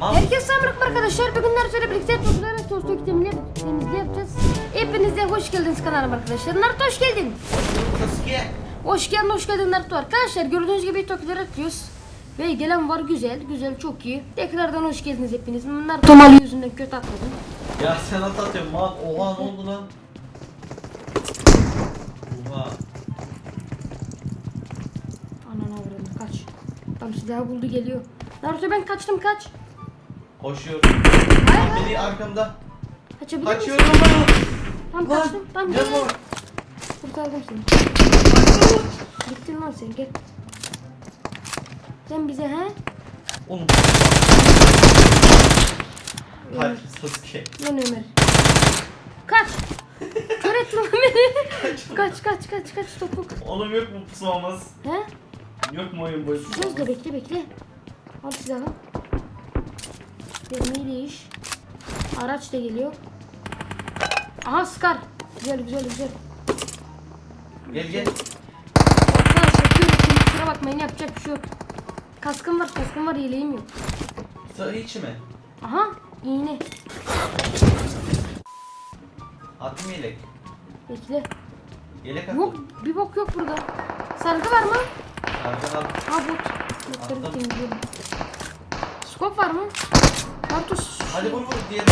Herkese selamünaleyküm arkadaşlar. Bugün Naruto'yla birlikte Tokyo'da Tosto kitabını temizliği yapacağız. Hepiniz de hoş geldiniz kanalıma arkadaşlar. Naruto hoş geldin. Hoş geldin, hoş geldin Naruto. Arkadaşlar gördüğünüz gibi Tokyo'da atıyoruz. Ve gelen var güzel, güzel çok iyi. Tekrardan hoş geldiniz hepiniz. Naruto malı yüzünden kötü atladım. Ya sen at atıyorsun mal. Oha ne oldu lan? Oha. Anana vuralım kaç. Tam silahı buldu geliyor. Naruto ben kaçtım kaç. Koşuyorum. Beni arkamda. Kaçabilir misin? Kaçıyorum lan. Tam Lan. kaçtım. Tam Gel bak. Kurtardım seni. Gittin lan sen gel. Sen bize he? Oğlum. Hayır Sasuke. Lan Ömer. Kaç. Kör lan beni. kaç kaç kaç kaç topuk. Oğlum yok mu pusmamız? He? Yok mu oyun boyu Söz de bekle bekle. Al silahı. Vermeyi değiş. Araç da geliyor. Aha Scar. Güzel güzel güzel. Gel gel. Arkadaşlar kör ettim. Kusura bakmayın yapacak bir şey yok. Kaskım var kaskım var yeleğim yok. Sa hiç mi? Aha iğne. Attım yelek. Bekle. Yelek attım. Yok bir bok yok burada. Sargı var mı? Arkadan al. Ha bot. Botları Attım. temizliyorum. Skop var mı? Kartus. Hadi vur vur diğeri.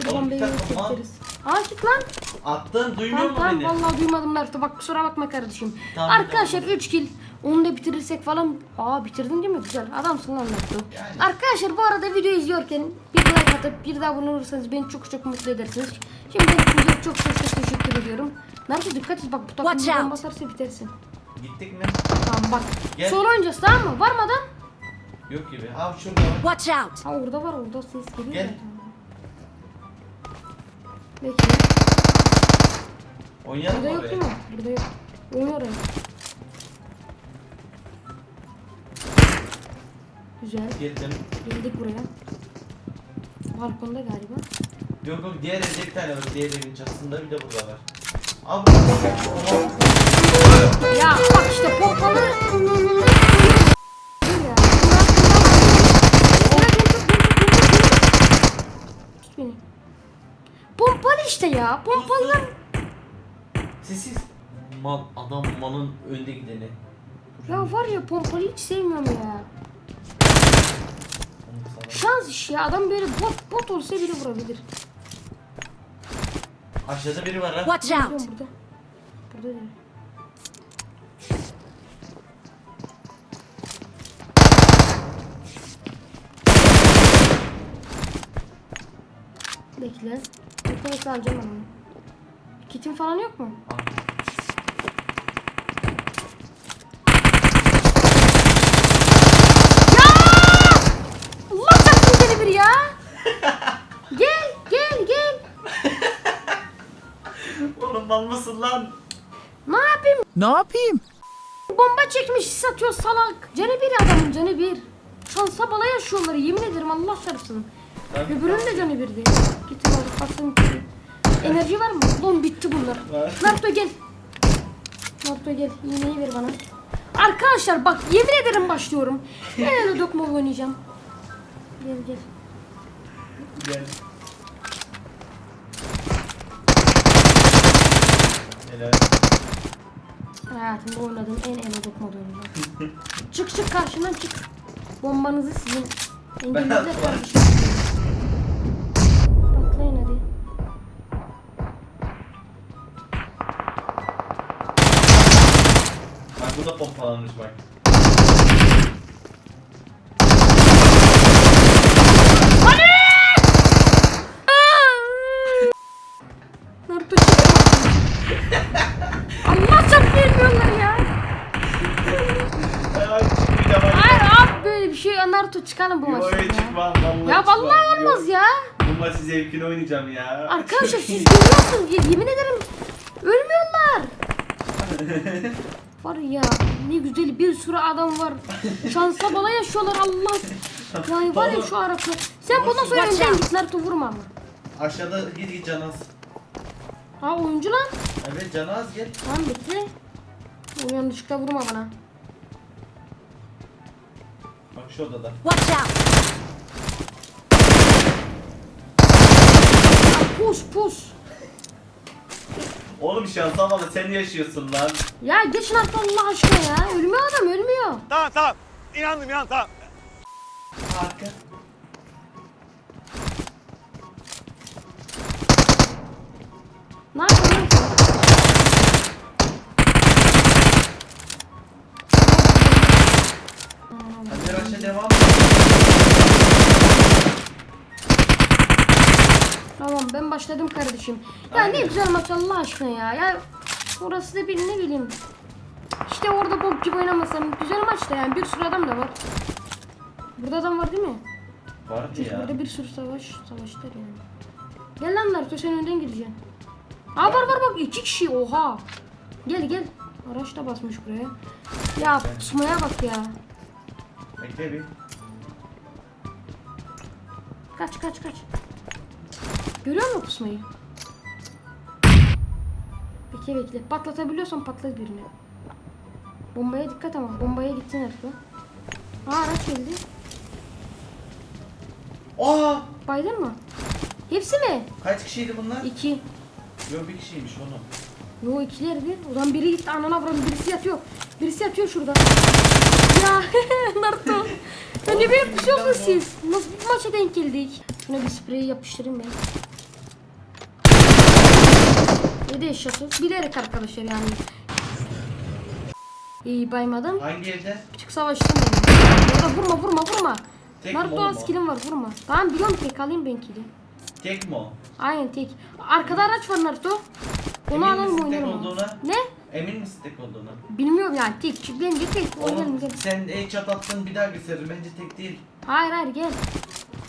Bir Oğlum, bombayı bir dakika. Aa git lan. Attın duymuyor Tamam mu tamam beni? vallahi duymadım Naruto bak kusura bakma kardeşim. Tamam, Arkadaşlar 3 kill. Onu da bitirirsek falan. Aa bitirdin değil mi? Güzel. Adamsın lan Naruto. Yani. Arkadaşlar bu arada video izliyorken bir like atıp bir daha abone olursanız beni çok çok mutlu edersiniz. Şimdi çok çok çok teşekkür ediyorum. Naruto dikkat et bak bu takım Watch buradan out. basarsa bitersin. Gittik mi? Tamam bak. Gel. Sol oynayacağız tamam mı? Var mı adam? Yok gibi. Abi şurada var. Watch out! Ha orada var orada ses geliyor Gel. zaten. Bekle. Oynayalım Burada mı yok oraya? değil mi? Burada yok. Oynuyor oraya. Güzel. Geldim. Geldik buraya. Balkonda galiba. Yok yok diğer evde bir tane var. Diğer evin çatısında bir de burada var. Abi Oha. Ya bak işte pompalı. Pompalı işte ya. Pompalı. Sessiz. Mal adam malın önde gideni. Ya var ya pompalı hiç sevmiyorum ya. Şans iş ya. Adam böyle bot bot olsa bile vurabilir. Aşağıda biri var ha. Watch out! burada. Burada değil. Bekle. Bekle alacağım onu. Kitin falan yok mu? Al. Allah çarpsın seni bir ya. gel gel gel. Oğlum mal mısın lan? Ne yapayım? Ne yapayım? Bomba çekmiş satıyor salak. Canı bir adamın canı bir. Şansa bala yaşıyorlar yemin ederim Allah çarpsın. Öbürünün de canı birdi. Gittim hadi kalsın gitti. Enerji var mı? Lan bitti bunlar. Naruto gel. Naruto gel. İğneyi ver bana. Arkadaşlar bak yemin ederim başlıyorum. Ben öyle dokma oynayacağım. Gel gel. Gel. Helal. Hayatımda oynadığım en ele dokma oyunu. çık çık karşımdan çık. Bombanızı sizin atmam. kardeşim. Pompalanmış bak. Allah çok bilmiyorlar ya. Hayır abi böyle bir şey Naruto çıkalım bu Yo, maçtan yo, ya. çıkmam, vallahi Ya vallahi çıkmam. olmaz Yo, ya. Bu maçı zevkini oynayacağım ya. Arkadaşlar siz görüyorsunuz ye- yemin ederim ölmüyorlar. Var ya ne güzel bir sürü adam var. Şansa bala yaşıyorlar Allah. Yani var ya şu Araplar. Sen bundan sonra önden git Naruto vurma ama. Aşağıda git git Canaz. Ha oyuncu lan. Evet Canaz gel. Tamam bekle. O yanlışlıkla vurma bana. Bak şu odada. Watch out! Pus pus. Oğlum şansa bak sen yaşıyorsun lan. Ya geçin artık Allah aşkına ya. Ölmüyor adam ölmüyor. Tamam tamam. İnandım inan tamam. Arka. Ne yapıyorsun? Hadi Raş'a devam. Tamam ben başladım kardeşim. Ya ne Aynen. güzel maç Allah aşkına ya. Ya orası da bir ne bileyim. İşte orada bok gibi oynamasam güzel maçta yani bir sürü adam da var. Burada adam var değil mi? Vardı ya. Burada bir sürü savaş savaşlar yani. Gel lan Naruto sen önden gideceksin. Aa var var bak iki kişi oha. Gel gel. Araç da basmış buraya. Ya pusmaya bak ya. Bekle bir. Kaç kaç kaç. Görüyor musun pusmayı? Bekle bekle. Patlatabiliyorsan patlat birini. Bombaya dikkat ama. Bombaya gitsin Naruto. Aa araç geldi. Aa! Baydın mı? Hepsi mi? Kaç kişiydi bunlar? İki. Yok bir kişiymiş oğlum. Yo ikilerdi. O zaman biri gitti anana vuralım. Birisi yatıyor. Birisi yatıyor şurada. Ya Naruto. Ya ne büyük bir şey siz. Nasıl bir maça denk geldik? Şuna bir spreyi yapıştırayım ben. Yedi eşyası. Bilerek arkadaşlar yani. İyi baymadım. Hangi evde? Bir tık savaştım ben. Ya da vurma vurma vurma. Tek mi Naruto oğlum az o? killim var vurma. Tamam biliyorum tek alayım ben kili. Tek mi o? Aynen tek. Arkada araç var Naruto. Onu Emin alalım misin tek oynayalım. ama. olduğuna? Ne? Emin misin tek olduğunu? Bilmiyorum yani tek. Bence tek. Oğlum gel. sen el çat attın bir daha gösterir. Bence tek değil. Hayır hayır gel.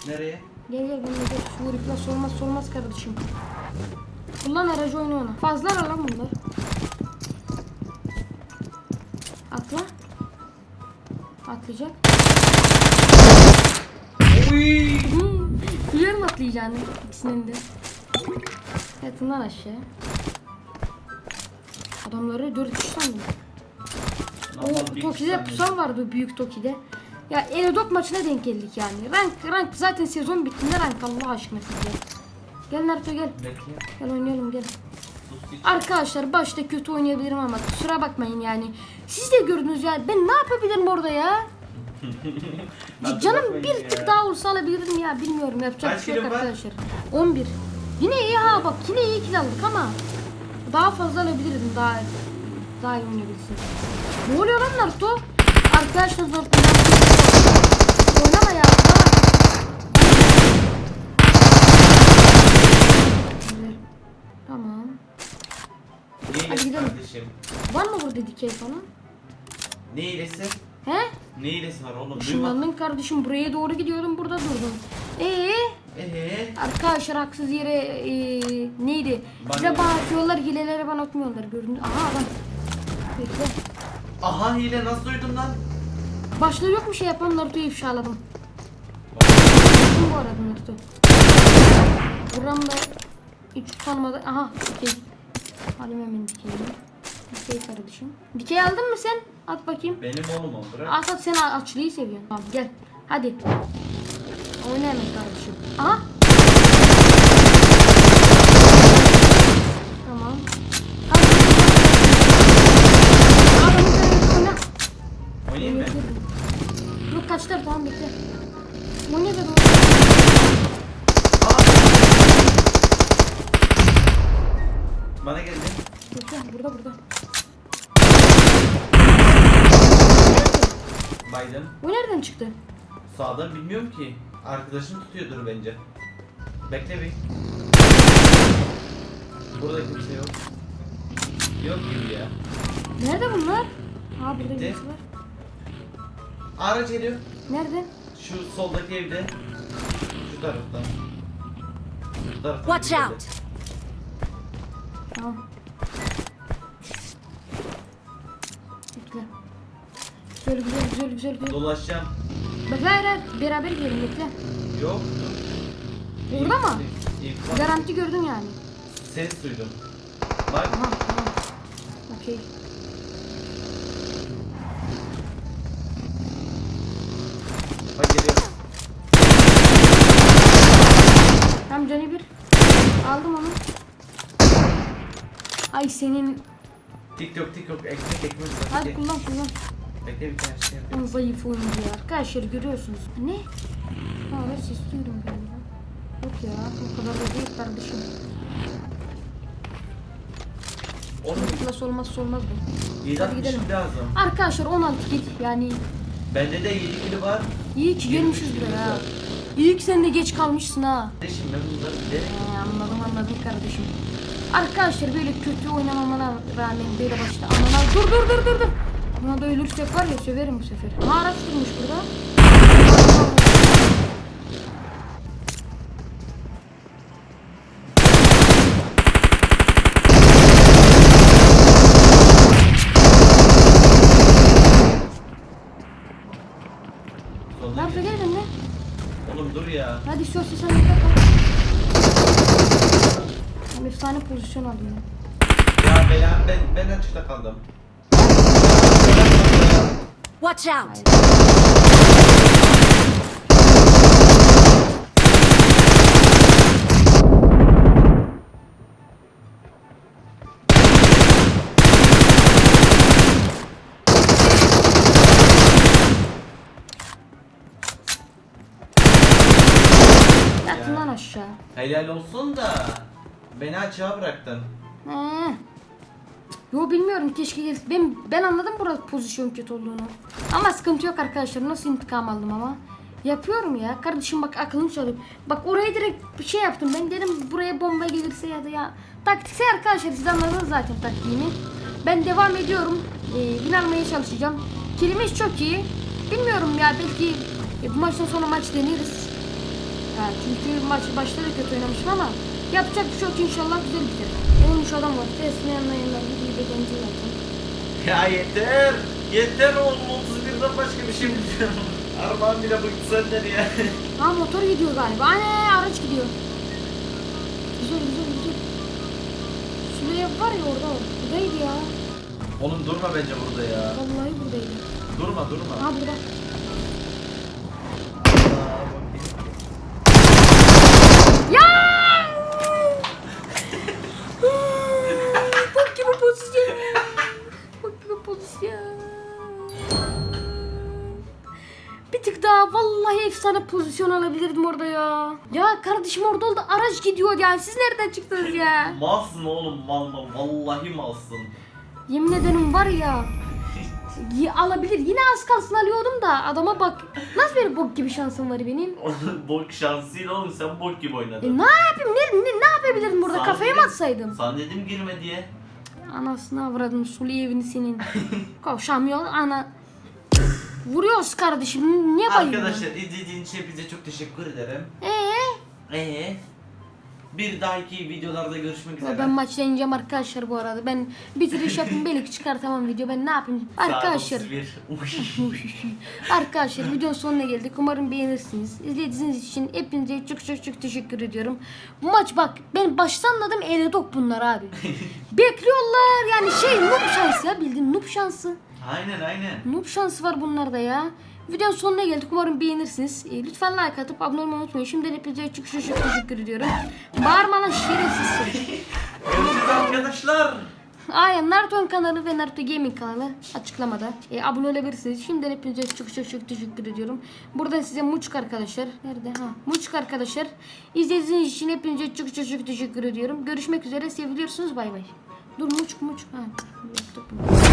Nereye? Gel gel benimle gel. Şu vurukla solmaz solmaz kardeşim. Kullan aracı oyna ona. Fazla ara lan bunlar. Atla. Atlayacak. Uy! Biliyorum atlayacağını ikisinin de. Yatından aşağı. Adamları dört kişi sandım. O Toki'de pusan vardı büyük Toki'de. Ya Elodok maçına denk geldik yani. Rank rank zaten sezon bittiğinde rank Allah aşkına sizce. Gel Naruto gel. Bekle. Gel oynayalım gel. Arkadaşlar başta kötü oynayabilirim ama kusura bakmayın yani. Siz de gördünüz ya ben ne yapabilirim orada ya? Canım bir ya. tık daha olsa alabilirdim ya bilmiyorum yapacak bir şey yok arkadaşlar. 11. Yine iyi ha bak yine iyi kill aldık ama daha fazla alabilirdim daha daha iyi oynayabilsin. Ne oluyor lan Naruto? Arkadaşlar Naruto kardeşim? Var mı burada dikey falan? Ne iyilesi? He? Ne iyilesi var oğlum? Işınlandın kardeşim buraya doğru gidiyordum burada durdum. Ee Eee? arkadaşlar haksız yere ee, neydi? Bana- Bize bana atıyorlar hileleri bana atmıyorlar gördünüz. Aha adam. Bekle. Aha hile nasıl duydun lan? Başta yok mu şey yapan Naruto'yu ifşaladım. Kim bu arada Naruto? Buramda hiç tanımadı. Aha dikey. Alayım hemen dikeyi. Dikey kardeşim. Dikey aldın mı sen? At bakayım. Benim oğlum o bırak. At at sen açlıyı seviyorsun. Tamam gel. Hadi. Oyna hemen kardeşim. Aha. Tamam. Hadi. Adamı sen oyna. Oynayayım mı? Yok kaçtır tamam bekle. Oyna da! Bana geldi. Bekle burada burada. Biden. Bu nereden çıktı? Sağdan bilmiyorum ki. Arkadaşım tutuyordur bence. Bekle bir. Burada kimse yok. Yok gibi ya. Nerede bunlar? Aa burada birisi var. Araç geliyor. Nerede? Şu soldaki evde. Şu taraftan. Şu taraftan. Watch bir out! Tamam. Güzel güzel güzel güzel. güzel. Dolaşacağım. Bak ver ver beraber gidelim bekle. Yok. Burada mı? İnfaz. Garanti gördün yani. Ses duydum. Bak. Aha, tamam. Okey. Bak geliyor. Tam canı bir. Aldım onu. Ay senin. Tik yok tik yok ekmek ekmek. Hadi kullan kullan bekle bir tane şey yapayım. Zayıf oyuncu ya. Arkadaşlar görüyorsunuz. Ne? Ha evet istiyorum galiba. Yok ya o kadar da değil kardeşim. Oğlum Nasıl olmazsa olmaz bu. 7 Hadi gidelim. lazım. Arkadaşlar 16 kill yani Bende de 7 kilo var. iyi ki gelmişiz buraya ha. İyi ki sen de geç kalmışsın ha. Kardeşim ben bunları bilerek He, anladım anladım kardeşim. Arkadaşlar böyle kötü oynamamana rağmen böyle başta anana dur dur dur dur dur. Buna da ölürsek var ya söverim bu sefer. Aha araç durmuş burada. Nerede gel benimle. Oğlum dur ya. Hadi istiyorsan sen de. Tam efsane pozisyon aldım ya. Ya belam ben ben açıkta kaldım. Watch out! Yatın Ya. lan aşağı. Helal olsun da beni açığa bıraktın. He. Yo bilmiyorum keşke gel. Ben ben anladım burada pozisyon kötü olduğunu. Ama sıkıntı yok arkadaşlar. Nasıl intikam aldım ama. Yapıyorum ya. Kardeşim bak aklını çalıyorum. Bak oraya direkt bir şey yaptım. Ben dedim buraya bomba gelirse ya da ya. Taktiksel arkadaşlar siz anladınız zaten taktiğimi. Ben devam ediyorum. Ee, win almaya çalışacağım. Kilimiz çok iyi. Bilmiyorum ya belki e, bu maçtan sonra maç deneriz. Ya çünkü maç başta da kötü oynamışım ama yapacak bir şey yok inşallah güzel biter. Olmuş adam var. Resmen yanına yanına genci zaten. Ya yeter. Yeter oğlum 31'den başka bir şey bilmiyorum. Armağan bile bıktı senden ya. Ha motor gidiyor galiba. Anne araç gidiyor. Güzel güzel güzel. Şuraya var ya orada. Buradaydı ya. Oğlum durma bence burada ya. Vallahi buradaydı. Durma durma. Ha burada. Pozisyon alabilirdim orada ya. Ya kardeşim orada oldu araç gidiyor yani siz nereden çıktınız ya? Malsın oğlum mal mal. Vallahi malsın. Yemin ederim var ya. y- alabilir. Yine az kalsın alıyordum da adama bak. Nasıl bir bok gibi şansım var benim? bok şansıyla oğlum sen bok gibi E, oynadın. ne yapayım? Ne, ne, ne yapabilirdim burada? Sana Kafaya mı dedim- atsaydım? Sana dedim girme diye. Anasını avradım sulu evini senin. Koşamıyor ana. Vuruyoruz kardeşim. Niye bayılıyorsun? Arkadaşlar izlediğiniz için hepinize çok teşekkür ederim. Ee? Ee, bir dahaki videolarda görüşmek üzere. Ben maçta ineceğim arkadaşlar bu arada. Ben bitiriş yapayım belki çıkartamam video. Ben ne yapayım? Arkadaşlar. 31. Arkadaşlar videonun sonuna geldik. Umarım beğenirsiniz. İzlediğiniz için hepinize çok çok çok teşekkür ediyorum. Bu maç bak ben baştan anladım Eledok bunlar abi. Bekliyorlar yani şey noob şansı ya bildiğin noob şansı. Aynen aynen. Noob şansı var bunlarda ya. Videonun sonuna geldik. Umarım beğenirsiniz. E, lütfen like atıp abone olmayı unutmayın. Hepinize çok çok çok teşekkür ediyorum. Bağırma lan şerefsiz. Görüşürüz arkadaşlar. Aynen Naruto'nun kanalı ve Naruto Gaming kanalı açıklamada. E, abone olabilirsiniz. Şimdiden hepinize çok çok çok teşekkür ediyorum. Buradan size Muçuk arkadaşlar. Nerede? Ha, Muçuk arkadaşlar. İzlediğiniz için hepinize çok çok çok teşekkür ediyorum. Görüşmek üzere. Seviliyorsunuz. Bay bay. Dur Muçuk Muçuk. Ha, yaptık bunu.